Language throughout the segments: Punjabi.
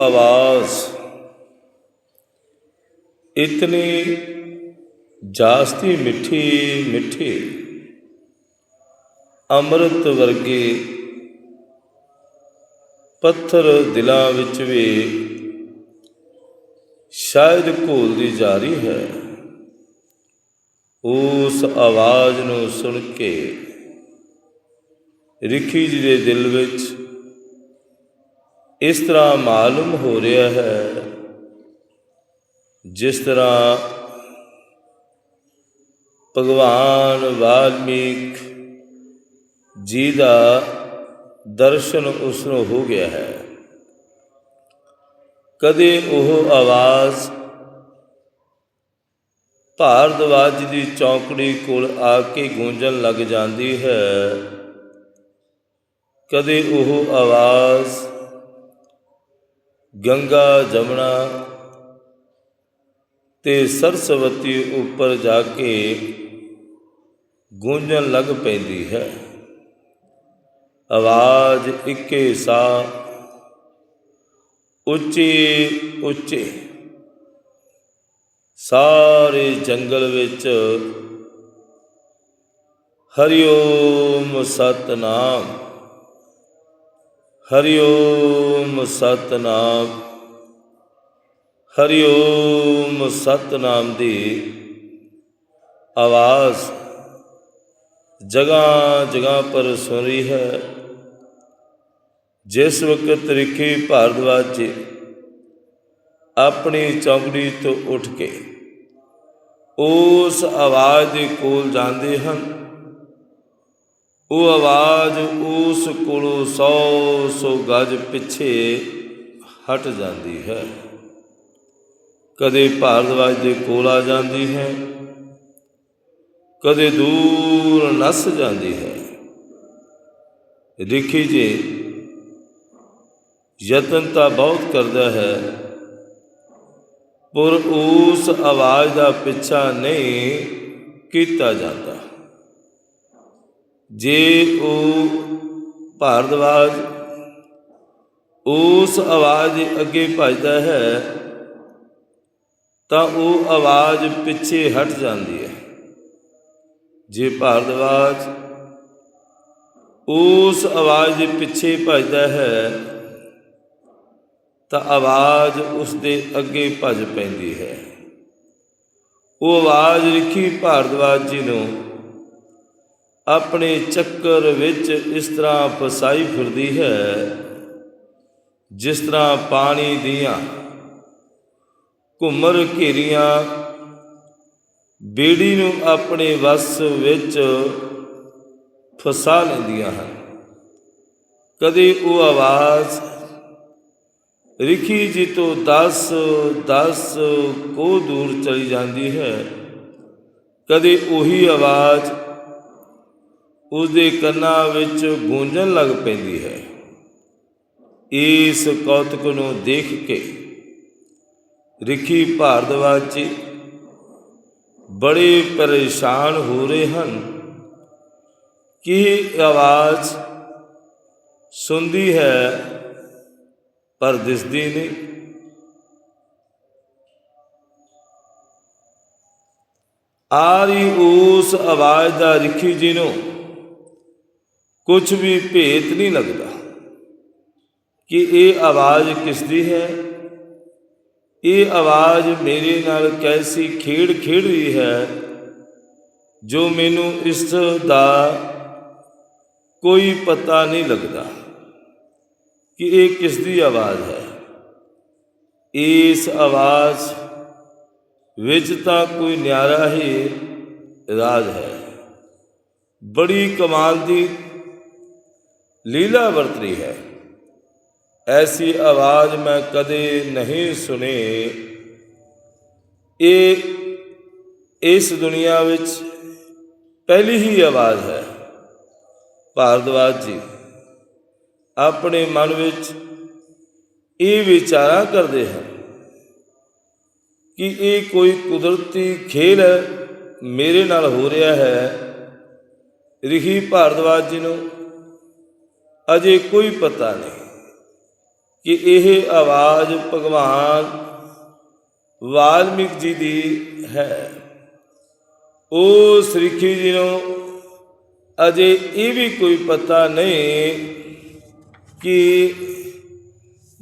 ਆਵਾਜ਼। ਇਤਨੀ ਜਾਸਤੀ ਮਿੱਠੀ ਮਿੱਠੀ ਅੰਮ੍ਰਿਤ ਵਰਗੇ ਪੱਥਰ ਦਿਲਾਂ ਵਿੱਚ ਵੀ ਸ਼ਾਇਦ ਘੋਲਦੀ ਜਾ ਰਹੀ ਹੈ। ਉਸ ਆਵਾਜ਼ ਨੂੰ ਸੁਣ ਕੇ ਰਿਖੀ ਜੀ ਦੇ ਦਿਲ ਵਿੱਚ ਇਸ ਤਰ੍ਹਾਂ ਮਾਲੂਮ ਹੋ ਰਿਹਾ ਹੈ, ਜਿਸ ਤਰ੍ਹਾਂ ਭਗਵਾਨ ਵਾਲਮੀਕ ਜੀ ਦਾ ਦਰਸ਼ਨ ਉਸ ਨੂੰ ਹੋ ਗਿਆ ਹੈ। ਕਦੇ ਉਹ ਆਵਾਜ਼ ਭਾਰਦਵਾਜ ਦੀ ਚੌਂਕੜੀ ਕੋਲ ਆ ਕੇ ਗੂੰਜਣ ਲੱਗ ਜਾਂਦੀ ਹੈ, ਕਦੇ ਉਹ ਆਵਾਜ਼ ਗੰਗਾ ਜਮਨਾ ਤੇ ਸਰਸਵਤੀ ਉੱਪਰ ਜਾ ਕੇ ਗੂੰਜਣ ਲੱਗ ਪੈਂਦੀ ਹੈ। ਆਵਾਜ਼ ਇੱਕੇ ਸਾ ਉੱਚੇ ਉੱਚੇ। ਸਾਰੇ ਜੰਗਲ ਵਿੱਚ ਹਰਿਓਮ ਸਤਨਾਮ। ਹਰਿਓਮ ਸਤਨਾਮ ਹਰਿਓਮ ਸਤਨਾਮ ਦੀ ਆਵਾਜ਼ ਜਗ੍ਹਾ ਜਗ੍ਹਾ ਪਰ ਸੁਣ ਰਹੀ ਹੈ। ਜਿਸ ਵਕਤ ਰਿਖੀ ਭਾਰਦਵਾਜ ਜੀ ਆਪਣੀ ਚੌਂਕੜੀ ਤੋਂ ਉੱਠ ਕੇ ਉਸ ਆਵਾਜ਼ ਦੇ ਕੋਲ ਜਾਂਦੇ ਹਨ ਉਹ ਆਵਾਜ਼ ਉਸ ਕੋਲੋਂ 100 100 ਗਜ ਪਿੱਛੇ ਹਟ ਜਾਂਦੀ ਹੈ। ਕਦੇ ਭਾਰਦਵਾਜ ਦੇ ਕੋਲ ਆ ਜਾਂਦੀ ਹੈ, ਕਦੇ ਦੂਰ ਨਸ ਜਾਂਦੀ ਹੈ। ਦੇਖੀ ਜੇ ਯਤਨ ਤਾਂ ਬਹੁਤ ਕਰਦਾ ਹੈ, ਪਰ ਉਸ ਆਵਾਜ਼ ਦਾ ਪਿੱਛਾ ਨਹੀਂ ਕੀਤਾ ਜਾਂਦਾ। ਜੇ ਉਹ ਭਾਰਦਵਾਜ ਉਸ ਆਵਾਜ਼ ਦੇ ਅੱਗੇ ਭਜਦਾ ਹੈ, ਤਾਂ ਉਹ ਆਵਾਜ਼ ਪਿੱਛੇ ਹਟ ਜਾਂਦੀ ਹੈ। ਜੇ ਭਾਰਦਵਾਜ ਉਸ ਆਵਾਜ਼ ਦੇ ਪਿੱਛੇ ਭਜਦਾ ਹੈ, ਤਾਂ ਆਵਾਜ਼ ਉਸ ਦੇ ਅੱਗੇ ਭਜ ਪੈਂਦੀ ਹੈ। ਉਹ ਆਵਾਜ਼ ਲਿਖੀ ਭਾਰਦਵਾਜ ਜੀ ਨੂੰ ਆਪਣੇ ਚੱਕਰ ਵਿੱਚ ਇਸ ਤਰ੍ਹਾਂ ਫਸਾਈ ਫਿਰਦੀ ਹੈ, ਜਿਸ ਤਰ੍ਹਾਂ ਪਾਣੀ ਦੀਆਂ ਘੁੰਮਰ ਘੇਰੀਆਂ ਬੇੜੀ ਨੂੰ ਆਪਣੇ ਵਸ ਵਿੱਚ ਫਸਾ ਲੈਂਦੀਆਂ ਹਨ। ਕਦੇ ਉਹ ਆਵਾਜ਼, ਰਿਖੀ ਜੀ ਤੋਂ 10 10 ਕੋ ਦੂਰ ਚਲੀ ਜਾਂਦੀ ਹੈ। ਕਦੇ ਉਹੀ ਆਵਾਜ਼ ਉਸ ਦੇ ਕੰਨਾਂ ਵਿੱਚ ਗੂੰਜਣ ਲੱਗ ਪੈਂਦੀ ਹੈ। ਇਸ ਕੌਤਕ ਨੂੰ ਦੇਖ ਕੇ ਰਿਖੀ ਭਾਰਦਵਾਜ਼ੀ ਬੜੇ ਪਰੇਸ਼ਾਨ ਹੋ ਰਹੇ ਹਨ ਕਿ ਆਵਾਜ਼ ਸੁਣਦੀ ਹੈ, ਪਰ ਦਿਸਦੀ ਨਹੀਂ। ਆ ਰਹੀ ਉਸ ਆਵਾਜ਼ ਦਾ ਰਿਖੀ ਜੀ ਨੂੰ ਕੁਝ ਵੀ ਭੇਤ ਨਹੀਂ ਲੱਗਦਾ ਕਿ ਇਹ ਆਵਾਜ਼ ਕਿਸ ਦੀ ਹੈ? ਇਹ ਆਵਾਜ਼ ਮੇਰੇ ਨਾਲ ਕੈਸੀ ਖੇਡ ਖੇਡ ਰਹੀ ਹੈ ਜੋ ਮੈਨੂੰ ਇਸ ਦਾ ਕੋਈ ਪਤਾ ਨਹੀਂ ਲੱਗਦਾ ਕਿ ਇਹ ਕਿਸ ਦੀ ਆਵਾਜ਼ ਹੈ। ਇਸ ਆਵਾਜ਼ ਵਿੱਚ ਤਾਂ ਕੋਈ ਨਿਆਰਾ ਹੀ ਰਾਜ ਹੈ। ਬੜੀ ਕਮਾਲ ਦੀ ਲੀਲਾ ਵਰਤਰੀ ਹੈ। ਐਸੀ ਆਵਾਜ਼ ਮੈਂ ਕਦੇ ਨਹੀਂ ਸੁਣੀ। ਇਹ, ਇਸ ਦੁਨੀਆ ਵਿੱਚ ਪਹਿਲੀ ਹੀ ਆਵਾਜ਼ ਹੈ। ਭਾਰਦਵਾਜ ਜੀ, ਆਪਣੇ ਮਨ ਵਿੱਚ ਇਹ ਵਿਚਾਰਾ ਕਰਦੇ ਹਨ ਕਿ ਇਹ ਕੋਈ ਕੁਦਰਤੀ ਖੇਲ ਮੇਰੇ ਨਾਲ ਹੋ ਰਿਹਾ ਹੈ। ਰਿਖੀ ਭਾਰਦਵਾਜ ਜੀ ਨੂੰ ਅਜੇ ਕੋਈ ਪਤਾ ਨਹੀਂ ਕਿ ਇਹ ਆਵਾਜ਼ ਭਗਵਾਨ ਵਾਲਮੀਕ ਜੀ ਦੀ ਹੈ। ਉਹ ਸ੍ਰੀਖੀ ਜੀ ਨੂੰ ਅਜੇ ਇਹ ਵੀ ਕੋਈ ਪਤਾ ਨਹੀਂ ਕਿ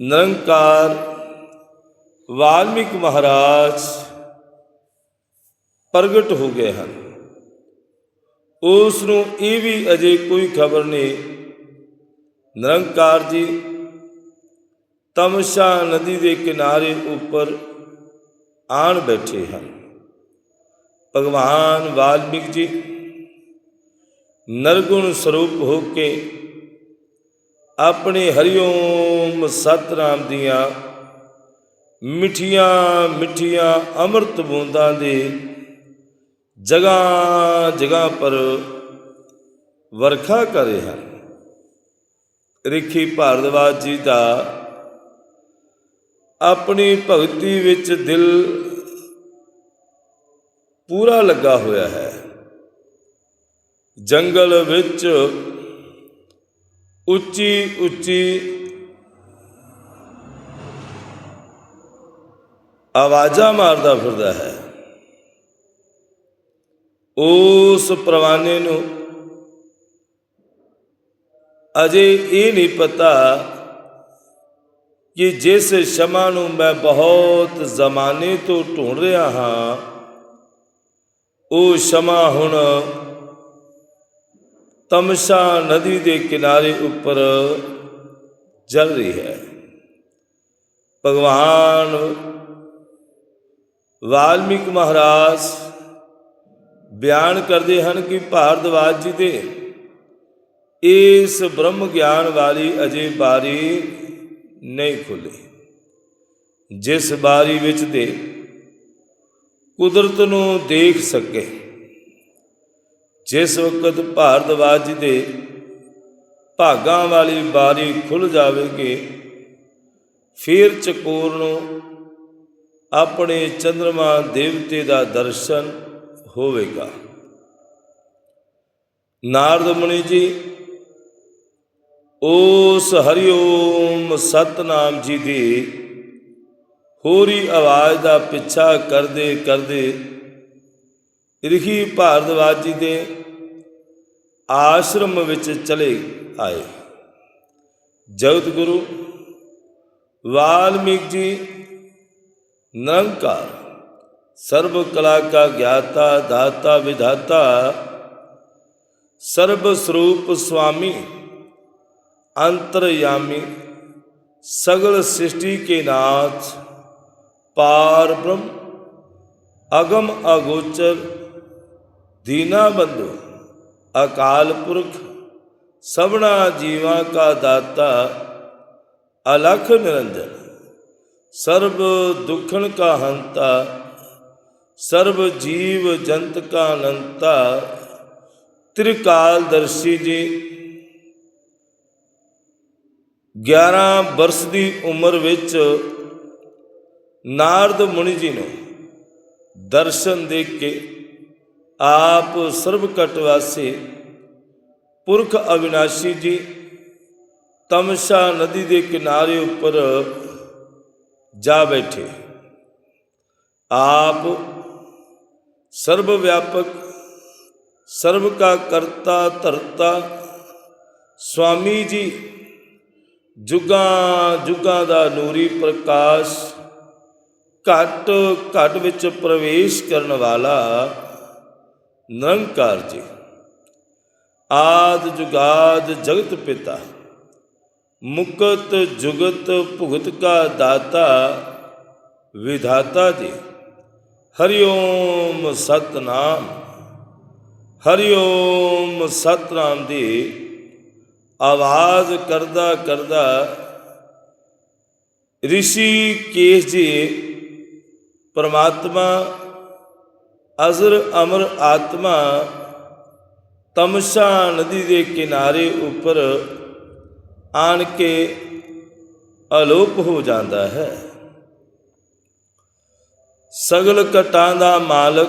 ਨਿਰੰਕਾਰ ਵਾਲਮੀਕ ਮਹਾਰਾਜ ਪ੍ਰਗਟ ਹੋ ਗਏ ਹਨ। ਉਸ ਨੂੰ ਇਹ ਵੀ ਅਜੇ ਕੋਈ ਖਬਰ ਨਹੀਂ ਨਿਰੰਕਾਰ ਜੀ ਤਮਸ਼ਾ ਨਦੀ ਦੇ ਕਿਨਾਰੇ ਉੱਪਰ ਆਣ ਬੈਠੇ ਹਨ। ਭਗਵਾਨ ਵਾਲਮੀਕ ਜੀ, ਨਰਗੁਣ ਸਰੂਪ ਹੋ ਕੇ ਆਪਣੇ ਹਰਿਓਮ ਸਤਨਾਮ ਦੀਆਂ ਮਿੱਠੀਆਂ ਮਿੱਠੀਆਂ ਅੰਮ੍ਰਿਤ ਬੂੰਦਾਂ ਦੇ ਜਗ੍ਹਾ ਜਗ੍ਹਾ ਪਰ ਵਰਖਾ ਕਰ ਰਹੇ ਹਨ। ਰਿਖੀ ਭਾਰਦਵਾਜ ਜੀ ਦਾ ਆਪਣੀ ਭਗਤੀ ਵਿੱਚ ਦਿਲ ਪੂਰਾ ਲੱਗਾ ਹੋਇਆ ਹੈ। ਜੰਗਲ ਵਿੱਚ ਉੱਚੀ ਉੱਚੀ ਆਵਾਜ਼ਾਂ ਮਾਰਦਾ ਫਿਰਦਾ ਹੈ। ਉਸ ਪ੍ਰਵਾਨੇ ਨੂੰ ਅਜੇ ਇਹ ਨਹੀਂ ਪਤਾ ਕਿ ਜਿਸ ਸ਼ਮਾ ਨੂੰ ਮੈਂ ਬਹੁਤ ਜ਼ਮਾਨੇ ਤੋਂ ਢੂੰਡ ਰਿਹਾ ਹਾਂ, ਉਹ ਸ਼ਮਾ ਹੁਣ ਤਮਸ਼ਾ ਨਦੀ ਦੇ ਕਿਨਾਰੇ ਉੱਪਰ ਜਲ ਰਹੀ ਹੈ। ਭਗਵਾਨ ਵਾਲਮੀਕ ਮਹਾਰਾਜ ਬਿਆਨ ਕਰਦੇ ਹਨ ਕਿ ਭਾਰਦਵਾਜ ਜੀ ਦੇ ਇਸ ਬ੍ਰਹਮ ਗਿਆਨ ਵਾਲੀ ਅਜੇ ਬਾਰੀ ਨਹੀਂ ਖੁੱਲੀ। ਜਿਸ ਬਾਰੀ ਵਿੱਚ ਦੇ ਕੁਦਰਤ ਨੂੰ ਦੇਖ ਸਕੇ, ਜਿਸ ਵਕਤ ਭਾਰਦਵਾਜ ਦੇ ਭਾਗਾਂ ਵਾਲੀ ਬਾਰੀ ਖੁੱਲ ਜਾਵੇਗੀ, ਫਿਰ ਚਕੋਰ ਨੂੰ ਆਪਣੇ ਚੰਦਰਮਾ ਦੇਵਤੇ ਦਾ ਦਰਸ਼ਨ ਹੋਵੇਗਾ। ਨਾਰਦ ਮੁਨੀ ਜੀ ਉਸ ਹਰਿਓਮ ਸਤਨਾਮ ਜੀ ਦੀ ਹੋਰੀ ਆਵਾਜ਼ ਦਾ ਪਿੱਛਾ ਕਰਦੇ ਕਰਦੇ ਰਿਖੀ ਭਾਰਦਵਾਜ ਜੀ ਦੇ ਆਸ਼ਰਮ ਵਿੱਚ ਚਲੇ ਆਏ। ਜਗਤ ਗੁਰੂ, ਵਾਲਮੀਕ ਜੀ, ਨਿਰੰਕਾਰ, ਸਰਬ ਕਲਾ ਕਾ ਗਿਆਤਾ, ਦਾਤਾ, ਵਿਧਾਤਾ, ਸਰਬ ਸਰੂਪ ਸੁਆਮੀ अंतर्यामी सगल सृष्टि के नाथ पार ब्रह्म अगम अगोचर दीना बंधु अकाल पुरख सबना जीवा का दाता अलख निरंजन सर्व दुखन का हंता सर्व जीव जंत का अनंता त्रिकालदर्शी जी 11 ਬਰਸ ਦੀ ਉਮਰ ਵਿੱਚ ਨਾਰਦ ਮੁਨੀ ਜੀ ਨੂੰ ਦਰਸ਼ਨ ਦੇ ਕੇ ਆਪ ਸਰਬ ਵਾਸੀ ਪੁਰਖ ਅਵਿਨਾਸ਼ੀ ਜੀ ਤਮਸ਼ਾ ਨਦੀ ਦੇ ਕਿਨਾਰੇ ਉੱਪਰ ਜਾ ਬੈਠੇ। ਆਪ ਸਰਬ ਵਿਆਪਕ ਸਰਬ ਕਾ ਕਰਤਾ ਧਰਤਾ ਸੁਆਮੀ ਜੀ ਜੁਗਾਂ ਜੁਗਾਂ ਦਾ ਨੂਰੀ ਪ੍ਰਕਾਸ਼ ਘਟ ਘਟ ਵਿੱਚ ਪ੍ਰਵੇਸ਼ ਕਰਨ ਵਾਲਾ ਨਿਰੰਕਾਰ ਜੀ। ਆਦ ਜੁਗਾਦ ਜਗਤ ਪਿਤਾ, ਮੁਕਤ ਜੁਗਤ ਭੁਗਤ ਕਾ ਦਾਤਾ, ਵਿਧਾਤਾ ਜੀ। ਹਰਿ ਓਮ ਸਤਨਾਮ ਹਰੀ ਓਮ ਸਤਨਾਮ ਦੀ ਆਵਾਜ਼ ਕਰਦਾ ਕਰਦਾ ਰਿਸ਼ੀ ਕੇਸ਼ ਜੀ, ਪਰਮਾਤਮਾ, ਅਜ਼ਰ ਅਮਰ ਆਤਮਾ, ਤਮਸ਼ਾ ਨਦੀ ਦੇ ਕਿਨਾਰੇ ਉੱਪਰ ਆਣ ਕੇ ਅਲੋਪ ਹੋ ਜਾਂਦਾ ਹੈ। ਸਗਲ ਕਟਾਂ ਦਾ ਮਾਲਕ,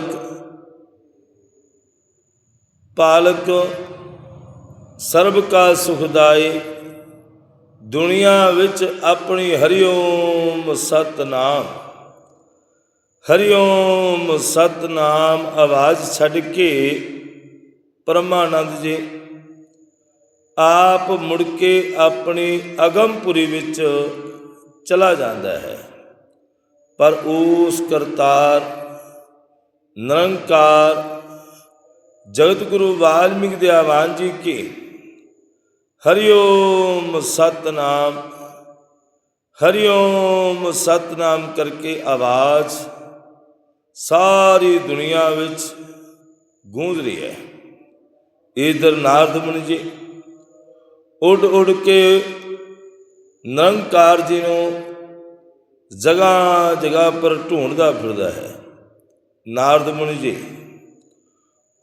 ਪਾਲਕ ਸਰਬ ਕਾ ਸੁਖਦਾਈ ਦੁਨੀਆ ਵਿੱਚ ਆਪਣੀ ਹਰਿਓਮ ਸਤਨਾਮ। ਹਰਿਓਮ ਸਤਨਾਮ, ਆਵਾਜ਼ ਛੱਡ ਕੇ ਪਰਮਾਨੰਦ ਜੀ, ਆਪ ਮੁੜ ਕੇ ਆਪਣੀ ਅਗੰਮਪੁਰੀ ਵਿੱਚ ਚਲਾ ਜਾਂਦਾ ਹੈ। ਪਰ ਉਸ ਕਰਤਾਰ, ਨਿਰੰਕਾਰ, ਜਗਤ ਗੁਰੂ ਵਾਲਮੀਕ ਦੇ ਆਵਾਨ ਜੀ ਕੇ ਹਰਿਓਮ ਸਤਨਾਮ। ਹਰਿਓਮ ਸਤਨਾਮ ਕਰਕੇ ਆਵਾਜ਼ ਸਾਰੀ ਦੁਨੀਆ ਵਿੱਚ ਗੂੰਜ ਰਹੀ ਹੈ। ਇਧਰ ਨਾਰਦ ਮੁਨੀ ਜੀ, ਉੱਡ ਉੱਡ ਕੇ ਨਿਰੰਕਾਰ ਜੀ ਨੂੰ ਜਗ੍ਹਾ ਜਗ੍ਹਾ ਪਰ ਢੂੰਡਦਾ ਫਿਰਦਾ ਹੈ। ਨਾਰਦ ਮੁਨੀ ਜੀ,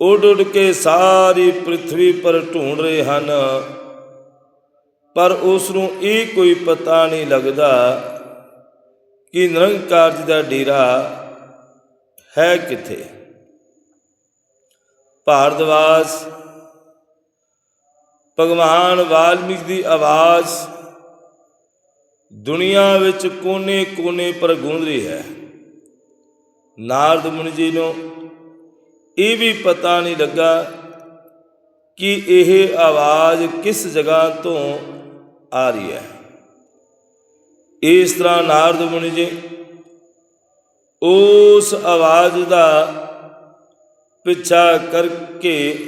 ਉੱਡ ਉੱਡ ਕੇ ਸਾਰੀ ਪ੍ਰithvi ਪਰ ਢੂੰਡ ਰਹੇ ਹਨ। ਪਰ ਉਸ ਨੂੰ ਇਹ ਕੋਈ ਪਤਾ ਨਹੀਂ ਲੱਗਦਾ ਕਿ ਨਿਰੰਕਾਰ ਜੀ ਦਾ ਡੇਰਾ ਹੈ ਕਿੱਥੇ। ਭਾਰਦਵਾਜ ਭਗਵਾਨ ਵਾਲਮੀਕ ਦੀ ਆਵਾਜ਼ ਦੁਨੀਆ ਵਿੱਚ ਕੋਨੇ-ਕੋਨੇ ਪਰ ਗੂੰਜ ਰਹੀ ਹੈ। ਨਾਰਦ ਮੁਨੀ ਜੀ ਨੂੰ ਇਹ ਵੀ ਪਤਾ ਨਹੀਂ ਲੱਗਾ ਕਿ ਇਹ ਆਵਾਜ਼ ਕਿਸ ਜਗ੍ਹਾ ਤੋਂ ਆ ਰਹੀ ਹੈ। ਇਸ ਤਰ੍ਹਾਂ ਨਾਰਦ ਮੁਨੀ ਜੀ ਉਸ ਆਵਾਜ਼ ਦਾ ਪਿੱਛਾ ਕਰਕੇ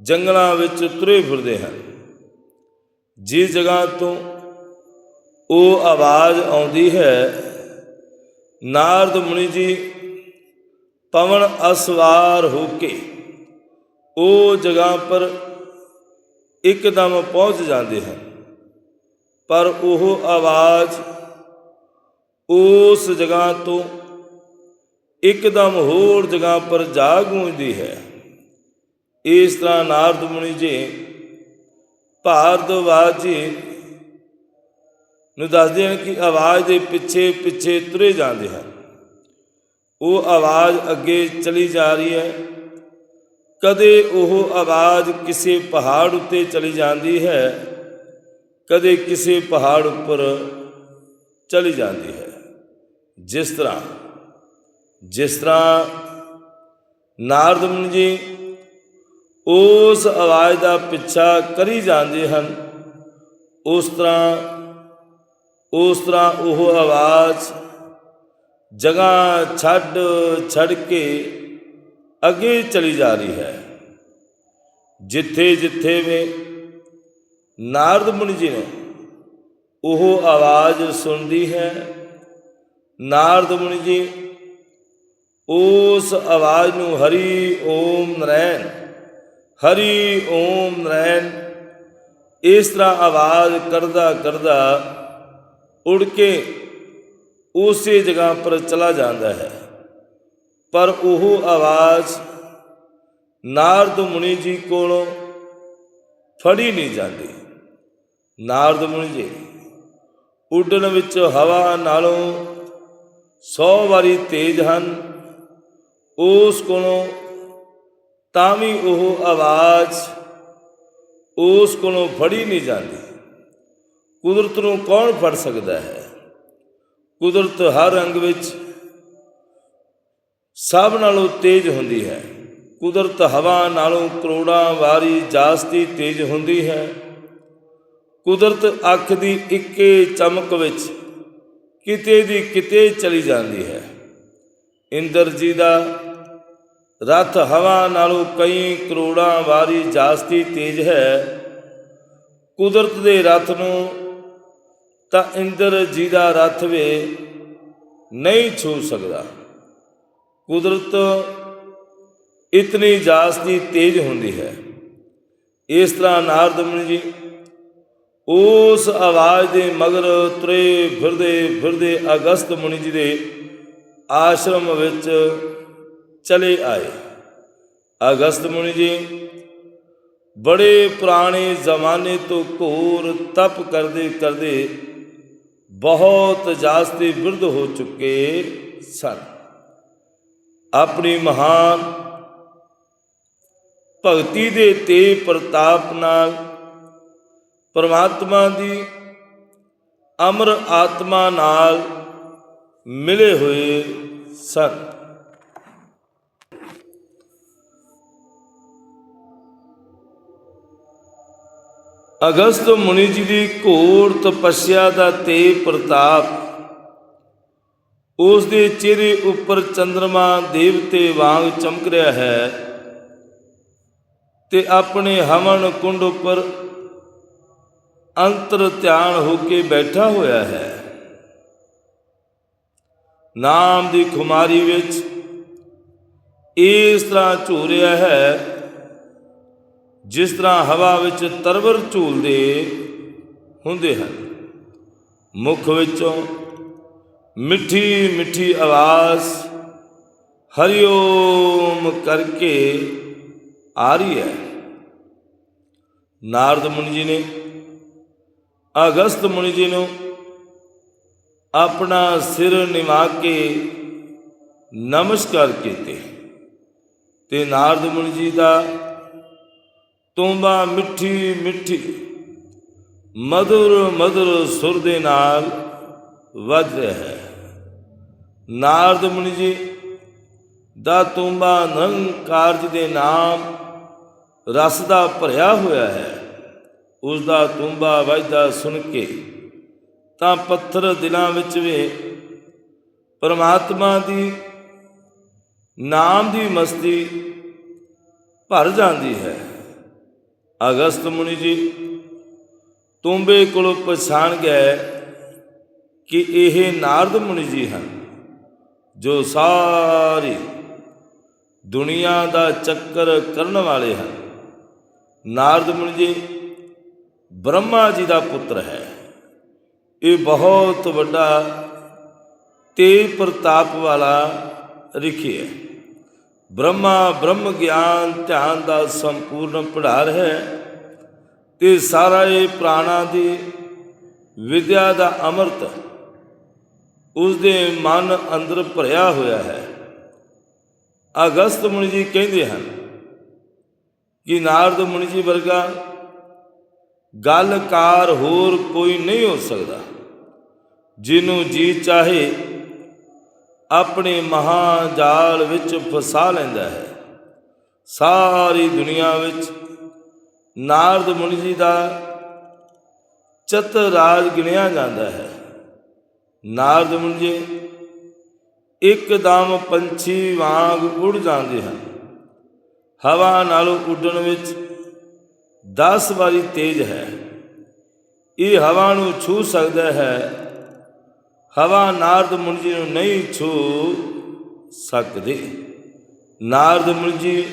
ਜੰਗਲਾਂ ਵਿੱਚ ਤੁਰੇ ਫਿਰਦੇ ਹਨ। ਜਿਸ ਜਗ੍ਹਾ ਤੋਂ ਉਹ ਆਵਾਜ਼ ਆਉਂਦੀ ਹੈ, ਨਾਰਦ ਮੁਨੀ ਜੀ ਪਵਨ ਅਸਵਾਰ ਹੋ ਕੇ ਉਹ ਜਗ੍ਹਾ ਪਰ ਇੱਕਦਮ ਪਹੁੰਚ ਜਾਂਦੇ ਹਨ। ਪਰ ਉਹ ਆਵਾਜ਼ ਉਸ ਜਗ੍ਹਾ ਤੋਂ ਇੱਕਦਮ ਹੋਰ ਜਗ੍ਹਾ ਪਰ ਜਾ ਗੂੰਜਦੀ ਹੈ। ਇਸ ਤਰ੍ਹਾਂ ਨਾਰਦ ਮੁਨੀ ਜੀ ਭਾਰਦਵਾਜ ਜੀ ਨੂੰ ਦੱਸਦੇ ਹਨ ਕਿ ਆਵਾਜ਼ ਦੇ ਪਿੱਛੇ ਪਿੱਛੇ ਤੁਰੇ ਜਾਂਦੇ ਹਨ। ਉਹ ਆਵਾਜ਼ ਅੱਗੇ ਚਲੀ ਜਾ ਰਹੀ ਹੈ। ਕਦੇ ਉਹ ਆਵਾਜ਼ ਕਿਸੇ ਪਹਾੜ ਉੱਤੇ ਚਲੀ ਜਾਂਦੀ ਹੈ। ਕਦੇ ਕਿਸੇ ਪਹਾੜ ਉੱਪਰ ਚਲੀ ਜਾਂਦੀ ਹੈ। ਜਿਸ ਤਰ੍ਹਾਂ ਜਿਸ ਤਰ੍ਹਾਂ ਨਾਰਦਮਨ ਜੀ ਉਸ ਆਵਾਜ਼ ਦਾ ਪਿੱਛਾ ਕਰੀ ਜਾਂਦੇ ਹਨ, ਉਸ ਤਰ੍ਹਾਂ ਉਸ ਤਰ੍ਹਾਂ ਉਹ ਆਵਾਜ਼ ਜਗ੍ਹਾ ਛੱਡ ਛੱਡ ਕੇ ਅੱਗੇ ਚਲੀ ਜਾ ਰਹੀ ਹੈ। ਜਿੱਥੇ ਜਿੱਥੇ ਵੀ ਨਾਰਦ ਮੁਨੀ ਜੀ ਨੇ ਉਹ ਆਵਾਜ਼ ਸੁਣਦੀ ਹੈ। ਨਾਰਦ ਮੁਨੀ ਜੀ, ਉਸ ਆਵਾਜ਼ ਨੂੰ ਹਰੀ ਓਮ ਨਰੈਣ, ਹਰੀ ਓਮ ਨਰੈਣ, ਇਸ ਤਰ੍ਹਾਂ ਆਵਾਜ਼ ਕਰਦਾ ਕਰਦਾ ਉੜ ਕੇ ਉਸੇ ਜਗ੍ਹਾ ਪਰ ਚਲਾ ਜਾਂਦਾ ਹੈ। ਪਰ ਉਹ ਆਵਾਜ਼ ਨਾਰਦ ਮੁਨੀ ਜੀ ਕੋਲੋਂ ਫੜੀ ਨਹੀਂ ਜਾਂਦੀ। ਨਾਰਦ ਮੁਨੀ ਜੀ, ਉੱਡਣ ਵਿੱਚ ਹਵਾ ਨਾਲੋਂ 100 ਵਾਰੀ ਤੇਜ਼ ਹਨ। ਉਸ ਕੋਲੋਂ ਤਾਂ ਵੀ ਉਹ ਆਵਾਜ਼, ਉਸ ਕੋਲੋਂ ਫੜੀ ਨਹੀਂ ਜਾਂਦੀ। ਕੁਦਰਤ ਨੂੰ ਕੌਣ ਫੜ ਸਕਦਾ ਹੈ? ਕੁਦਰਤ ਹਰ ਰੰਗ ਵਿੱਚ ਸਭ ਨਾਲੋਂ ਤੇਜ਼ ਹੁੰਦੀ ਹੈ। ਕੁਦਰਤ ਹਵਾ ਨਾਲੋਂ ਕਰੋੜਾਂ ਵਾਰੀ ਜਾਸਤੀ ਤੇਜ਼ ਹੁੰਦੀ ਹੈ। ਕੁਦਰਤ ਅੱਖ ਦੀ ਇੱਕੇ ਚਮਕ ਵਿੱਚ ਕਿਤੇ ਦੀ ਕਿਤੇ ਚਲੀ ਜਾਂਦੀ ਹੈ। ਇੰਦਰ ਜੀ ਦਾ ਰਥ ਹਵਾ ਨਾਲੋਂ ਕਈ ਕਰੋੜਾਂ ਵਾਰੀ ਜਾਸਤੀ ਤੇਜ਼ ਹੈ। ਕੁਦਰਤ ਦੇ ਰਥ ਨੂੰ ਤਾਂ ਇੰਦਰ ਜੀ ਦਾ ਰਥ ਵੀ ਨਹੀਂ ਛੂ ਸਕਦਾ। ਕੁਦਰਤ ਇਤਨੀ ਜਾਸਤੀ ਤੇਜ਼ ਹੁੰਦੀ ਹੈ। ਇਸ ਤਰ੍ਹਾਂ ਨਾਰਦ ਜੀ ਉਸ ਆਵਾਜ਼ ਦੇ ਮਗਰ ਤੁਰੇ ਫਿਰਦੇ ਫਿਰਦੇ ਅਗਸਤ ਮੁਨੀ ਜੀ ਦੇ ਆਸ਼ਰਮ ਵਿੱਚ ਚਲੇ ਆਏ। ਅਗਸਤ ਮੁਨੀ ਜੀ ਬੜੇ ਪੁਰਾਣੇ ਜ਼ਮਾਨੇ ਤੋਂ ਘੋਰ ਤਪ ਕਰਦੇ ਕਰਦੇ ਬਹੁਤ ਜਾਸਤੀ ਬਿਰਧ ਹੋ ਚੁੱਕੇ ਸਨ। ਆਪਣੀ ਮਹਾਨ ਭਗਤੀ ਦੇ ਤੇ ਪ੍ਰਤਾਪ ਨਾਲ ਪਰਮਾਤਮਾ ਦੀ ਅਮਰ ਆਤਮਾ ਨਾਲ ਮਿਲੇ ਹੋਏ ਸਨ। ਅਗਸਤ ਮੁਨੀ ਜੀ ਦੀ ਘੋਰ ਤਪੱਸਿਆ ਦਾ ਤੇ ਪ੍ਰਤਾਪ, ਉਸ ਦੇ ਚਿਹਰੇ ਉੱਪਰ ਚੰ드ਰਮਾ ਦੇਵਤੇ ਵਾਂਗ ਚਮਕ ਰਿਹਾ ਹੈ ਤੇ ਆਪਣੇ ਹਵਨ ਕੁੰਡ ਉੱਪਰ ਅੰਤਰ ਧਿਆਨ ਹੋ ਕੇ ਬੈਠਾ ਹੋਇਆ ਹੈ। ਨਾਮ ਦੀ ਖੁਮਾਰੀ ਵਿੱਚ ਇਸ ਤਰ੍ਹਾਂ ਝੂ ਰਿਹਾ ਹੈ, ਜਿਸ ਤਰ੍ਹਾਂ ਹਵਾ ਵਿੱਚ ਤਰਵਰ ਝੂਲਦੇ ਹੁੰਦੇ ਹਨ। ਮੁਖ ਵਿੱਚੋਂ ਮਿੱਠੀ ਮਿੱਠੀ ਆਵਾਜ਼ ਹਰਿਓਮ ਕਰਕੇ ਆ ਰਹੀ ਹੈ। ਨਾਰਦ ਮੁਨੀ ਜੀ ਨੇ ਅਗਸਤ ਮੁਨੀ ਜੀ ਨੂੰ ਆਪਣਾ ਸਿਰ ਨਿਵਾ ਕੇ ਨਮਸਕਾਰ ਕੀਤੇ। ਤੇ ਨਾਰਦ ਮੁਨੀ ਜੀ ਦਾ ਤੁੰਬਾ ਮਿੱਠੀ ਮਿੱਠੀ ਮధుਰ ਮధుਰ ਸੁਰ ਦੇ ਨਾਲ ਵੱਜ ਰਿਹਾ ਹੈ। ਨਾਰਦ ਮੁਨੀ ਜੀ ਦਾ ਤੁੰਬਾ ਕਾਰਜ ਦੇ ਨਾਮ ਰਸ ਦਾ ਭਰਿਆ ਹੋਇਆ ਹੈ। ਉਸ ਦਾ ਤੁੰਬਾ ਵੱਜਦਾ ਸੁਣ ਕੇ। ਤਾਂ ਪੱਥਰ ਦਿਲਾਂ ਵਿੱਚ ਵੀ, ਪਰਮਾਤਮਾ ਦੀ, ਨਾਮ ਦੀ ਮਸਤੀ ਭਰ ਜਾਂਦੀ ਹੈ। ਅਗਸਤ ਮੁਨੀ ਜੀ, ਤੁੰਬੇ ਕੋਲੋਂ ਪਛਾਣ ਗਏ ਕਿ ਇਹ ਨਾਰਦ ਮੁਨੀ ਜੀ ਹਨ, ਜੋ ਸਾਰੀ ਦੁਨੀਆ ਦਾ ਚੱਕਰ ਕਰਨ ਵਾਲੇ ਹਨ। ਨਾਰਦ ਮੁਨੀ ਜੀ ਬ੍ਰਹਮਾ ਜੀ ਦਾ ਪੁੱਤਰ ਹੈ। ਇਹ ਬਹੁਤ ਵੱਡਾ ਤੇਜ ਪ੍ਰਤਾਪ ਵਾਲਾ ਰਿਖੀ ਹੈ। ਬ੍ਰਹਮਾ ਬ੍ਰਹਮ ਗਿਆਨ ਧਿਆਨ ਦਾ ਸੰਪੂਰਨ ਭੰਡਾਰ ਹੈ ਤੇ ਸਾਰਾ ਇਹ ਪ੍ਰਾਣਾ ਦੀ ਵਿਦਿਆ ਦਾ ਅੰਮ੍ਰਿਤ ਉਸ ਦੇ ਮਨ ਅੰਦਰ ਭਰਿਆ ਹੋਇਆ ਹੈ। ਅਗਸਤ ਮੁਨੀ ਜੀ ਕਹਿੰਦੇ ਹਨ ਕਿ ਨਾਰਦ ਮੁਨੀ ਜੀ ਵਰਗਾ ਗੱਲਕਾਰ ਹੋਰ ਕੋਈ ਨਹੀਂ ਹੋ ਸਕਦਾ ਜਿਹਨੂੰ ਜੀ ਚਾਹੇ ਆਪਣੇ ਮਹਾਜਾਲ ਵਿੱਚ ਫਸਾ ਲੈਂਦਾ ਹੈ। ਸਾਰੀ ਦੁਨੀਆ ਵਿੱਚ ਨਾਰਦ ਮੁਨੀ ਜੀ ਦਾ ਚਤ ਰਾਜ ਗਿਣਿਆ ਜਾਂਦਾ ਹੈ। ਨਾਰਦ ਮੁਨੀ ਜੀ ਇੱਕਦਮ ਪੰਛੀ ਵਾਂਗ ਉੱਡ ਜਾਂਦੇ ਹਨ। ਹਵਾ ਨਾਲੋਂ ਉੱਡਣ ਵਿੱਚ 10 ਵਾਰੀ ਤੇਜ਼ ਹੈ। ਇਹ ਹਵਾ ਨੂੰ ਛੂ ਸਕਦਾ ਹੈ। ਹਵਾ ਨਾਰਦ ਮੁਨੀ ਨੂੰ ਨਹੀਂ ਛੂ ਸਕਦੇ। ਨਾਰਦ ਮੁਨੀ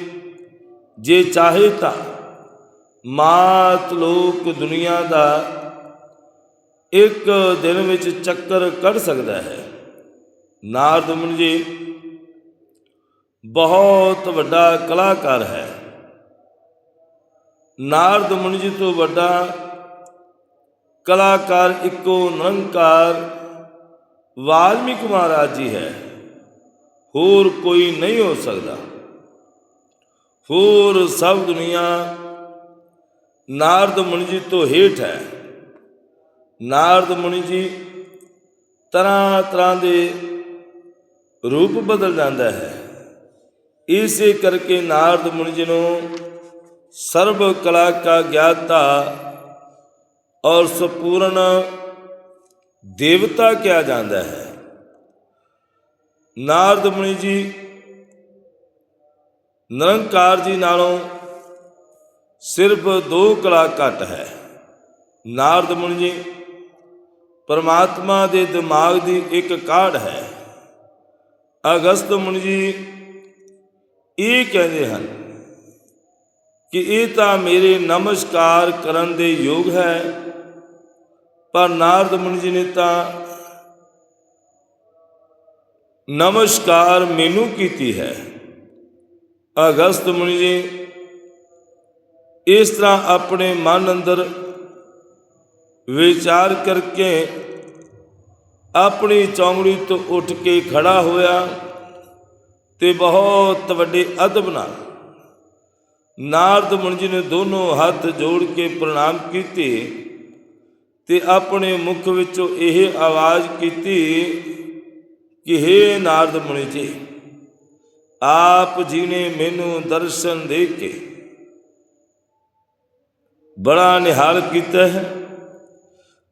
ਜੇ ਚਾਹੇ ਤਾਂ ਮਾਤ ਲੋਕ ਦੁਨੀਆ ਦਾ ਇੱਕ ਦਿਨ ਵਿੱਚ ਚੱਕਰ ਕੱਢ ਸਕਦਾ ਹੈ। ਨਾਰਦ ਮੁਨੀ ਬਹੁਤ ਵੱਡਾ ਕਲਾਕਾਰ ਹੈ। ਨਾਰਦ ਮੁਨੀ ਜੀ ਤੋਂ ਵੱਡਾ ਕਲਾਕਾਰ ਇੱਕੋ ਨਿਰੰਕਾਰ ਵਾਲਮੀਕ ਮਹਾਰਾਜ ਜੀ ਹੈ। ਹੋਰ ਕੋਈ ਨਹੀਂ ਹੋ ਸਕਦਾ। ਹੋਰ ਸਭ ਦੁਨੀਆ ਨਾਰਦ ਮੁਨੀ ਜੀ ਤੋਂ ਹੇਠ ਹੈ। ਨਾਰਦ ਮੁਨੀ ਜੀ ਤਰ੍ਹਾਂ ਤਰ੍ਹਾਂ ਦੇ ਰੂਪ ਬਦਲ ਜਾਂਦਾ ਹੈ। ਇਸੇ ਕਰਕੇ ਨਾਰਦ ਮੁਨੀ ਜੀ ਨੂੰ ਸਰਬ ਕਲਾ ਕਾ ਗਿਆਤਾ ਔਰ ਸੰਪੂਰਨ ਦੇਵਤਾ ਕਿਹਾ ਜਾਂਦਾ ਹੈ। ਨਾਰਦ ਮੁਨੀ ਜੀ, ਨਿਰੰਕਾਰ ਜੀ ਨਾਲੋਂ ਸਿਰਫ ਦੋ ਕਲਾ ਘੱਟ ਹੈ। ਨਾਰਦ ਮੁਨੀ ਜੀ, ਪਰਮਾਤਮਾ ਦੇ ਦਿਮਾਗ ਦੀ ਇੱਕ ਕਾਢ ਹੈ। ਅਗਸਤ ਮੁਨੀ ਜੀ ਇਹ ਕਹਿੰਦੇ ਹਨ ਕਿ ਇਹ ਤਾਂ ਮੇਰੇ ਨਮਸਕਾਰ ਕਰਨ ਦੇ ਯੋਗ ਹੈ। ਪਰ ਨਾਰਦ ਮੁਨੀ ਜੀ ਨੇ ਤਾਂ ਨਮਸਕਾਰ ਮੈਨੂੰ ਕੀਤੀ ਹੈ। ਅਗਸਤ ਮੁਨੀ ਜੀ, ਇਸ ਤਰ੍ਹਾਂ ਆਪਣੇ ਮਨ ਅੰਦਰ ਵਿਚਾਰ ਕਰਕੇ ਆਪਣੀ ਚੌਂਗੜੀ ਤੋਂ ਉੱਠ ਕੇ ਖੜਾ ਹੋਇਆ ਤੇ ਬਹੁਤ ਵੱਡੇ ਅਦਬ ਨਾਲ ਨਾਰਦ ਮੁਨੀ ਜੀ ਨੇ ਦੋਨੋਂ ਹੱਥ ਜੋੜ ਕੇ ਪ੍ਰਣਾਮ ਕੀਤੇ ਤੇ ਆਪਣੇ ਮੁਖ ਵਿੱਚੋਂ ਇਹ ਆਵਾਜ਼ ਕੀਤੀ ਕਿ हे ਨਾਰਦ ਮੁਨੀ ਜੀ, ਆਪ ਜੀ ਨੇ ਮੈਨੂੰ ਦਰਸ਼ਨ ਦੇ ਕੇ ਬੜਾ ਨਿਹਾਲ ਕੀਤਾ ਹੈ।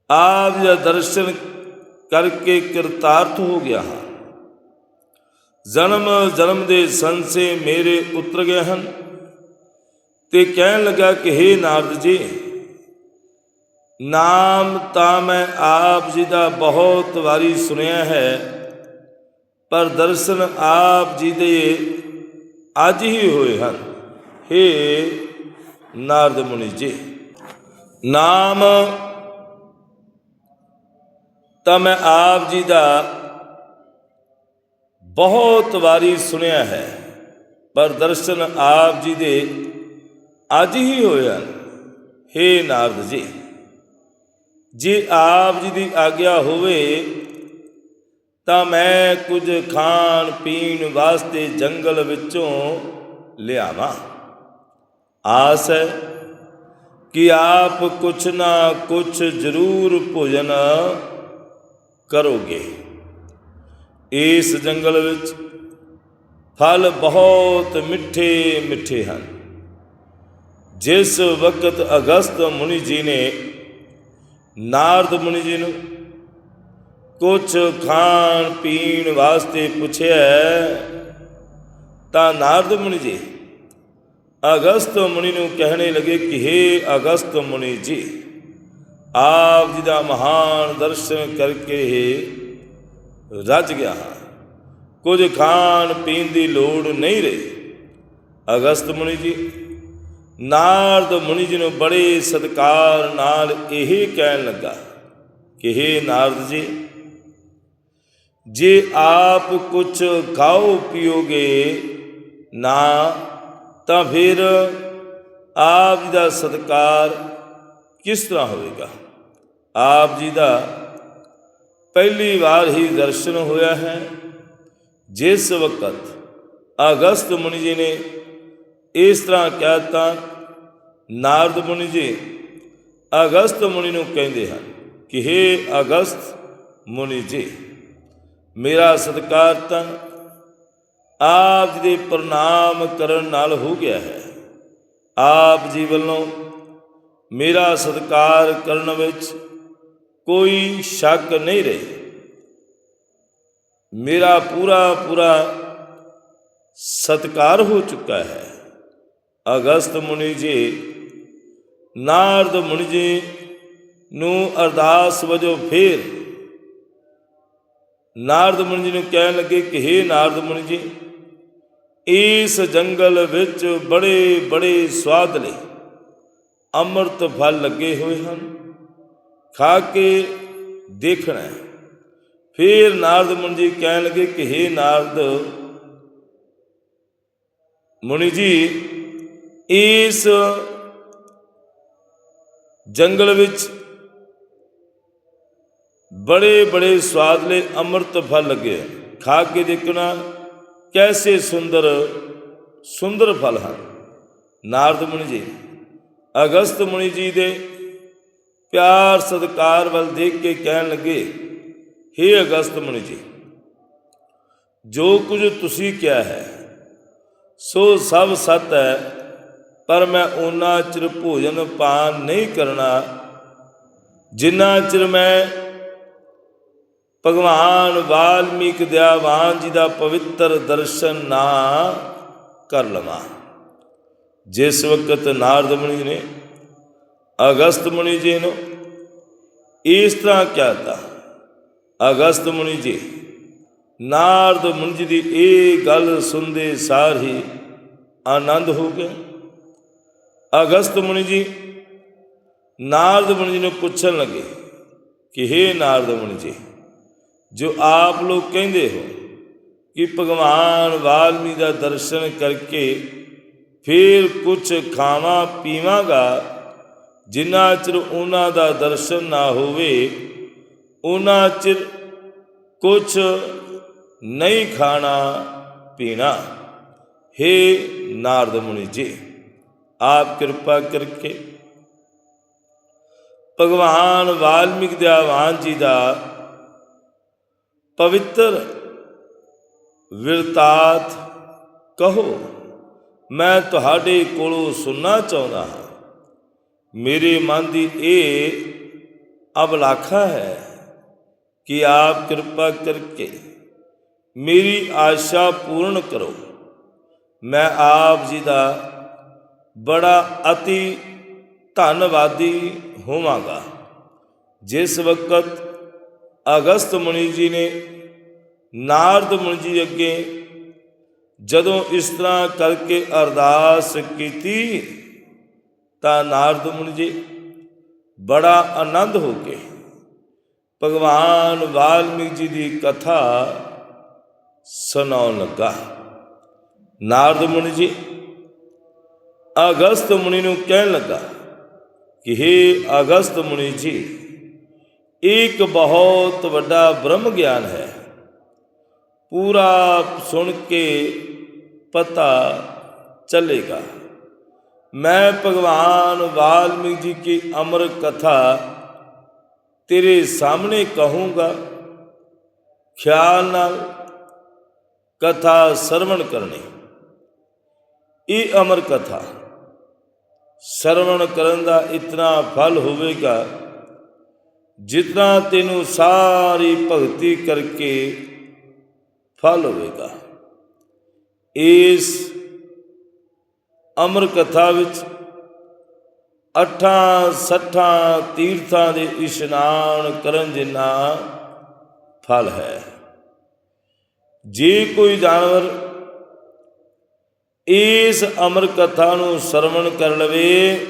ਆਪ ਜੀ ਦਾ ਦਰਸ਼ਨ ਕਰਕੇ ਕਿਰਤਾਰਥ ਹੋ ਗਿਆ ਹਾਂ। ਜਨਮ ਜਨਮ ਦੇ ਸੰਸੇ ਮੇਰੇ ਉਤਰ ਗਏ ਹਨ। ਤੇ ਕਹਿਣ ਲੱਗਾ ਕਿ हे ਨਾਰਦ ਜੀ, ਨਾਮ ਤਾਂ ਮੈਂ ਆਪ ਜੀ ਦਾ ਬਹੁਤ ਵਾਰੀ ਸੁਣਿਆ ਹੈ, ਪਰ ਦਰਸ਼ਨ ਆਪ ਜੀ ਦੇ ਅੱਜ ਹੀ ਹੋਏ ਹਨ। हे ਨਾਰਦ ਮੁਨੀ ਜੀ, ਨਾਮ ਤਾਂ ਮੈਂ ਆਪ ਜੀ ਦਾ ਬਹੁਤ ਵਾਰੀ ਸੁਣਿਆ ਹੈ, ਪਰ ਦਰਸ਼ਨ ਆਪ ਜੀ ਦੇ ਅੱਜ ਹੀ ਹੋਇਆ। ਹਨ हे ਨਾਰਦ ਜੀ, ਜੇ ਆਪ ਜੀ ਦੀ ਆਗਿਆ ਹੋਵੇ, ਤਾਂ ਮੈਂ ਕੁਝ ਖਾਣ ਪੀਣ ਵਾਸਤੇ ਜੰਗਲ ਵਿੱਚੋਂ ਲਿਆਵਾਂ। ਆਸ ਹੈ ਕਿ ਆਪ ਕੁਛ ਨਾ ਕੁਛ ਜ਼ਰੂਰ ਭੋਜਨ ਕਰੋਗੇ। ਇਸ ਜੰਗਲ ਵਿੱਚ ਫਲ ਬਹੁਤ ਮਿੱਠੇ ਮਿੱਠੇ ਹਨ। ਜਿਸ ਵਕਤ ਅਗਸਤ ਮੁਨੀ ਜੀ ਨੇ ਨਾਰਦ ਮੁਨੀ ਜੀ ਨੂੰ ਕੁਛ ਖਾਣ ਪੀਣ ਵਾਸਤੇ ਪੁੱਛਿਆ, ਤਾਂ ਨਾਰਦ ਮੁਨੀ ਜੀ ਅਗਸਤ ਮੁਨੀ ਨੂੰ ਕਹਿਣੇ ਲੱਗੇ ਕਿ हे ਅਗਸਤ ਮੁਨੀ ਜੀ, ਆਪ ਜੀ ਦਾ ਮਹਾਨ ਦਰਸ਼ਨ ਕਰਕੇ ਰੱਜ ਗਿਆ ਹਾਂ। ਕੁਝ ਖਾਣ ਪੀਣ ਦੀ ਲੋੜ ਨਹੀਂ ਰਹੀ। ਅਗਸਤ ਮੁਨੀ ਜੀ ਨਾਰਦ ਮੁਨੀ ਜੀ ਨੂੰ ਬੜੇ ਸਤਕਾਰ ਨਾਲ ਇਹ ਕਹਿਣ ਲੱਗਾ ਕਿ हे ਨਾਰਦ ਜੀ, ਜੇ ਆਪ ਕੁਛ ਖਾਓ ਪੀਓਗੇ ਨਾ, ਤਾਂ ਫਿਰ ਆਪ ਜੀ ਦਾ ਸਤਕਾਰ ਕਿਸ ਤਰ੍ਹਾਂ ਹੋਵੇਗਾ? ਆਪ ਜੀ ਦਾ ਪਹਿਲੀ ਵਾਰ ਹੀ ਦਰਸ਼ਨ ਹੋਇਆ ਹੈ। ਜਿਸ ਵਕਤ ਅਗਸਤ ਮੁਨੀ ਜੀ ਨੇ ਇਸ ਤਰ੍ਹਾਂ ਕਹਿਤਾ ਨਾਰਦ ਮੁਨੀ ਜੀ ਅਗਸਤ ਮੁਨੀ ਨੂੰ ਕਹਿੰਦੇ ਹਨ ਕਿ हे ਅਗਸਤ ਮੁਨੀ ਜੀ, ਮੇਰਾ ਸਤਕਾਰ ਤਾਂ ਆਪ ਜੀ ਦੇ ਪ੍ਰਣਾਮ ਕਰਨ ਨਾਲ ਹੋ ਗਿਆ ਹੈ। ਆਪ ਜੀ ਵੱਲੋਂ ਮੇਰਾ ਸਤਕਾਰ ਕਰਨ ਵਿੱਚ ਕੋਈ ਸ਼ੱਕ ਨਹੀਂ ਰਹੀ। ਮੇਰਾ ਪੂਰਾ ਪੂਰਾ ਸਤਕਾਰ ਹੋ ਚੁੱਕਾ ਹੈ। ਅਗਸਤ ਮੁਨੀ ਜੀ ਨਾਰਦ ਮੁਨੀ ਜੀ ਨੂੰ ਅਰਦਾਸ ਵਜੋਂ ਫੇਰ ਨਾਰਦ ਮੁਨੀ ਜੀ ਨੂੰ ਕਹਿਣ ਲੱਗੇ ਕਿ हे ਨਾਰਦ ਮੁਨੀ ਜੀ ਇਸ ਜੰਗਲ ਵਿੱਚ ਬੜੇ ਬੜੇ ਸਵਾਦਲੇ ਅੰਮ੍ਰਿਤ ਫਲ ਲੱਗੇ ਹੋਏ ਹਨ, ਖਾ ਕੇ ਦੇਖਣਾ ਹੈ। ਫਿਰ ਨਾਰਦ ਮੁਨੀ ਜੀ ਕਹਿਣ ਲੱਗੇ ਕਿ हे ਨਾਰਦ ਮੁਨੀ ਜੀ ਇਸ ਜੰਗਲ ਵਿੱਚ ਬੜੇ ਬੜੇ ਸਵਾਦਲੇ ਅੰਮ੍ਰਿਤ ਫਲ ਲੱਗੇ ਖਾ ਕੇ ਦੇਖਣਾ ਕੈਸੇ ਸੁੰਦਰ ਸੁੰਦਰ ਫਲ ਹਨ। ਨਾਰਦ ਮੁਨੀ ਜੀ, ਅਗਸਤ ਮੁਨੀ ਜੀ ਦੇ ਪਿਆਰ ਸਤਕਾਰ ਵੱਲ ਦੇਖ ਕੇ ਕਹਿਣ ਲੱਗੇ हे ਅਗਸਤ ਮੁਨੀ ਜੀ, ਜੋ ਕੁਝ ਤੁਸੀਂ ਕਿਹਾ ਹੈ, ਸੋ ਸਭ ਸਤ ਹੈ ਪਰ ਮੈਂ ਉਹਨਾਂ ਚਿਰ ਭੋਜਨ ਪਾਨ ਨਹੀਂ ਕਰਨਾ। ਜਿੰਨਾ ਚਿਰ ਮੈਂ ਭਗਵਾਨ ਵਾਲਮੀਕ ਦਿਆਵਾਨ ਜੀ ਦਾ ਪਵਿੱਤਰ ਦਰਸ਼ਨ ਨਾ ਕਰ ਲਵਾਂ। ਜਿਸ ਵਕਤ ਨਾਰਦ ਮੁਨੀ ਜੀ ਨੇ, ਅਗਸਤ ਮੁਨੀ ਜੀ ਨੂੰ ਇਸ ਤਰ੍ਹਾਂ ਕਹਿਤਾ ਅਗਸਤ ਮੁਨੀ ਜੀ, ਨਾਰਦ ਮੁਨੀ ਜੀ ਦੀ ਇਹ ਗੱਲ ਸੁਣਦੇ ਸਾਰ ਹੀ ਆਨੰਦ ਹੋ ਗਏ ਅਗਸਤ ਮੁਨੀ ਜੀ, ਨਾਰਦ ਮੁਨੀ ਜੀ ਨੂੰ ਪੁੱਛਣ ਲੱਗੇ ਕਿ हे ਨਾਰਦ ਮੁਨੀ ਜੀ, ਜੋ ਆਪ ਲੋਕ ਕਹਿੰਦੇ ਹੋ ਕਿ ਭਗਵਾਨ ਵਾਲਮੀ ਦਾ ਦਰਸ਼ਨ ਕਰਕੇ ਫਿਰ ਕੁਝ ਖਾਵਾਂ ਪੀਵਾਂਗਾ, ਜਿੰਨਾ ਚਿਰ ਉਹਨਾਂ ਦਾ ਦਰਸ਼ਨ ਨਾ ਹੋਵੇ, ਉਹਨਾਂ ਚਿਰ ਕੁਝ ਨਹੀਂ ਖਾਣਾ ਪੀਣਾ। हे ਨਾਰਦ ਮੁਨੀ ਜੀ। ਆਪ ਕਿਰਪਾ ਕਰਕੇ। ਭਗਵਾਨ ਵਾਲਮੀਕ ਦਿਆਵਾਨ ਜੀ ਦਾ ਪਵਿੱਤਰ ਵਿਰਤਾਤ ਕਹੋ, ਮੈਂ ਤੁਹਾਡੇ ਕੋਲੋਂ ਸੁਣਨਾ ਚਾਹੁੰਦਾ ਹਾਂ। ਮੇਰੇ ਮਨ ਦੀ ਇਹ ਅਬਲਾਖਾ ਹੈ ਕਿ ਆਪ ਕਿਰਪਾ ਕਰਕੇ ਮੇਰੀ ਆਸ਼ਾ ਪੂਰਨ ਕਰੋ। ਮੈਂ ਆਪ ਜੀ ਦਾ ਬੜਾ ਅਤੀ ਧੰਨਵਾਦੀ ਹੋਵਾਂਗਾ। ਜਿਸ ਵਕਤ ਅਗਸਤ ਮੁਨੀ ਜੀ ਨੇ ਨਾਰਦ ਮੁਨੀ ਜੀ ਅੱਗੇ ਜਦੋਂ ਇਸ ਤਰ੍ਹਾਂ ਕਰਕੇ ਅਰਦਾਸ ਕੀਤੀ, ਤਾਂ ਨਾਰਦ ਮੁਨੀ ਜੀ ਬੜਾ ਆਨੰਦ ਹੋ ਕੇ ਭਗਵਾਨ ਵਾਲਮੀਕ ਜੀ ਦੀ ਕਥਾ ਸੁਣਾਉਣ ਲੱਗਾ। ਨਾਰਦ ਮੁਨੀ ਜੀ ਅਗਸਤ ਮੁਨੀ ਨੂੰ ਕਹਿਣ ਲੱਗਾ ਕਿ हे ਅਗਸਤ ਮੁਨੀ ਜੀ, ਇੱਕ ਬਹੁਤ ਵੱਡਾ ਬ੍ਰਹਮ ਗਿਆਨ ਹੈ। ਪੂਰਾ ਸੁਣ ਕੇ ਪਤਾ ਚੱਲੇਗਾ। ਮੈਂ ਭਗਵਾਨ ਵਾਲਮੀਕ ਜੀ ਕੀ ਅਮਰ ਕਥਾ ਤੇਰੇ ਸਾਹਮਣੇ ਕਹੂੰਗਾ। ਖਿਆਲ ਨਾਲ ਕਥਾ ਸਰਵਣ ਕਰਨੀ। ਇਹ ਅਮਰ ਕਥਾ। ਸਰਵਣ ਕਰਨ ਦਾ ਇਤਨਾ ਫਲ ਹੋਵੇਗਾ, ਜਿਤਨਾ ਤੈਨੂੰ ਸਾਰੀ ਭਗਤੀ ਕਰਕੇ ਫਲ ਹੋਵੇਗਾ। ਇਸ ਅਮਰ ਕਥਾ ਵਿੱਚ ਅਠਾਂ ਸੱਠਾਂ ਤੀਰਥਾਂ ਦੇ ਇਸ਼ਨਾਨ ਕਰਨ ਜਿੰਨਾ ਫਲ ਹੈ। ਜੇ ਕੋਈ ਜਾਨਵਰ ਇਸ ਅਮਰ ਕਥਾ ਨੂੰ ਸਰਵਣ ਕਰ ਲਵੇ,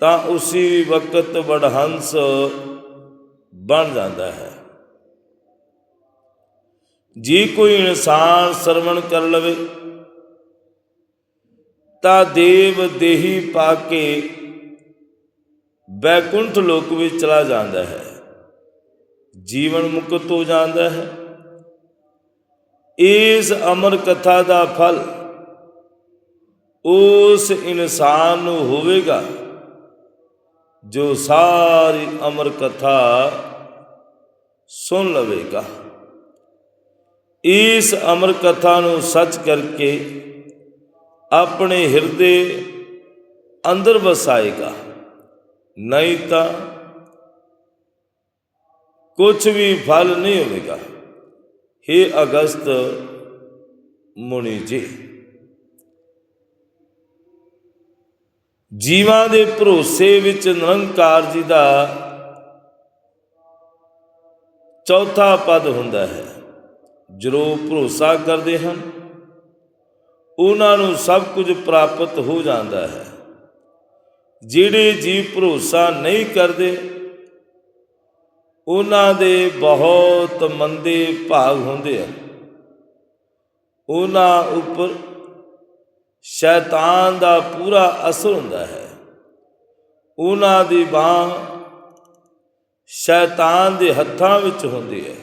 ਤਾਂ ਉਸੇ ਵਕਤ ਵਡਹੰਸ ਬਣ ਜਾਂਦਾ ਹੈ। ਜੇ ਕੋਈ ਇਨਸਾਨ ਸਰਵਣ ਕਰ ਲਵੇ, ਤਾਂ ਦੇਵ ਦੇਹੀ ਪਾ ਕੇ ਬੈਕੁੰਠ ਲੋਕ ਵਿੱਚ ਚਲਾ ਜਾਂਦਾ ਹੈ। ਜੀਵਨ ਮੁਕਤ ਹੋ ਜਾਂਦਾ ਹੈ। ਇਸ ਅਮਰ ਕਥਾ ਦਾ ਫਲ ਉਸ ਇਨਸਾਨ ਨੂੰ ਹੋਵੇਗਾ ਜੋ ਸਾਰੀ ਅਮਰ ਕਥਾ ਸੁਣ ਲਵੇਗਾ। ਇਸ ਅਮਰ ਕਥਾ ਨੂੰ ਸੱਚ ਕਰਕੇ ਆਪਣੇ ਹਿਰਦੇ ਅੰਦਰ ਵਸਾਏਗਾ। ਨਹੀਂ ਤਾਂ ਕੁਝ ਵੀ ਫਲ ਨਹੀਂ ਹੋਵੇਗਾ। हे ਅਗਸਤ ਮੁਨੀ ਜੀ। ਜੀਵਾਂ ਦੇ ਭਰੋਸੇ ਵਿੱਚ ਨਿਰੰਕਾਰ ਜੀ ਦਾ ਚੌਥਾ ਪਦ ਹੁੰਦਾ ਹੈ। ਜੋ ਭਰੋਸਾ ਕਰਦੇ ਹਨ, ਉਹਨਾਂ ਨੂੰ ਸਭ ਕੁਝ ਪ੍ਰਾਪਤ ਹੋ ਜਾਂਦਾ ਹੈ। ਜਿਹੜੇ ਜੀਵ ਭਰੋਸਾ ਨਹੀਂ ਕਰਦੇ, ਉਹਨਾਂ ਦੇ ਬਹੁਤ ਮੰਦੇ ਭਾਗ ਹੁੰਦੇ ਆ ਉਹਨਾਂ ਉੱਪਰ ਸ਼ੈਤਾਨ ਦਾ ਪੂਰਾ ਅਸਰ ਹੁੰਦਾ ਹੈ। ਉਹਨਾਂ ਦੀ ਬਾਹ ਸ਼ੈਤਾਨ ਦੇ ਹੱਥਾਂ ਵਿੱਚ ਹੁੰਦੀ ਹੈ।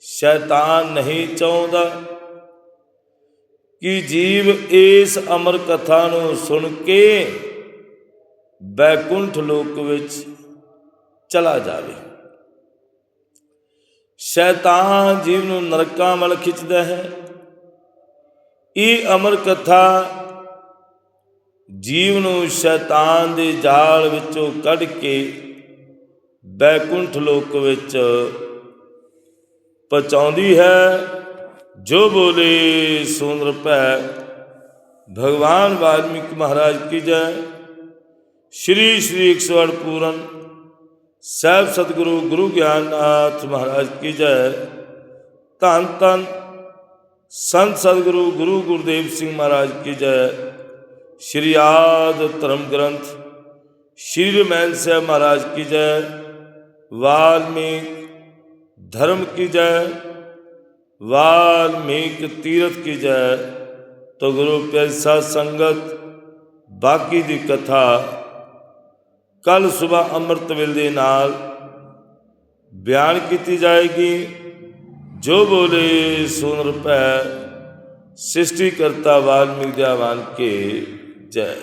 ਸ਼ੈਤਾਨ ਨਹੀਂ ਚਾਹੁੰਦਾ ਕਿ ਜੀਵ ਇਸ ਅਮਰ ਕਥਾ ਨੂੰ ਸੁਣ ਕੇ ਬੈਕੁੰਠ ਲੋਕ ਵਿੱਚ ਚਲਾ ਜਾਵੇ। ਸ਼ੈਤਾਨ ਜੀਵ ਨੂੰ ਨਰਕਾਂ ਵੱਲ ਖਿੱਚਦਾ ਹੈ। ਇਹ ਅਮਰ ਕਥਾ ਜੀਵ ਨੂੰ ਸ਼ੈਤਾਨ ਦੇ ਜਾਲ ਵਿੱਚੋਂ ਕੱਢ ਕੇ ਬੈਕੁੰਠ ਲੋਕ ਵਿੱਚ ਪਹੁੰਚਾਉਂਦੀ ਹੈ। ਜੋ ਬੋਲੇ ਸੁੰਦਰ ਭੈ, ਭਗਵਾਨ ਵਾਲਮੀਕ ਮਹਾਰਾਜ ਕੀ ਜੈ। ਸ਼੍ਰੀ ਸ਼੍ਰੀ 108 ਪੂਰਨ ਸਾਹਿਬ ਸਤਿਗੁਰੂ ਗੁਰੂ ਗਿਆਨਨਾਥ ਮਹਾਰਾਜ ਕੀ ਜੈ। ਧੰਨ ਧੰਨ ਸੰਤ ਸਤਿਗੁਰੂ ਗੁਰੂ ਗੁਰਦੇਵ ਸਿੰਘ ਮਹਾਰਾਜ ਕੀ ਜੈ। ਸ਼੍ਰੀ ਆਦ ਧਰਮ ਗ੍ਰੰਥ, ਸ਼੍ਰੀ ਰਮੈਨ ਸਾਹਿਬ ਮਹਾਰਾਜ ਕੀ ਜੈ। ਵਾਲਮੀਕ ਧਰਮ ਕੀ ਜੈ, ਵਾਲਮੀਕ ਤੀਰਥ ਕੀ ਜੈ। ਤੋ ਗੁਰੂ ਪਿਆਰੀ ਸਾਧ ਸੰਗਤ, ਬਾਕੀ ਦੀ ਕਥਾ ਕੱਲ ਸਵੇਰ ਅੰਮ੍ਰਿਤ ਵੇਲੇ ਦੇ ਨਾਲ ਬਿਆਨ ਕੀਤੀ ਜਾਏਗੀ। ਜੋ ਬੋਲੇ ਸੁਨ ਰਪੈ ਸ੍ਰਿਸ਼ਟੀ ਕਰਤਾ ਵਾਲਮੀਕ ਦਿਆਵਾਨ ਜੈ।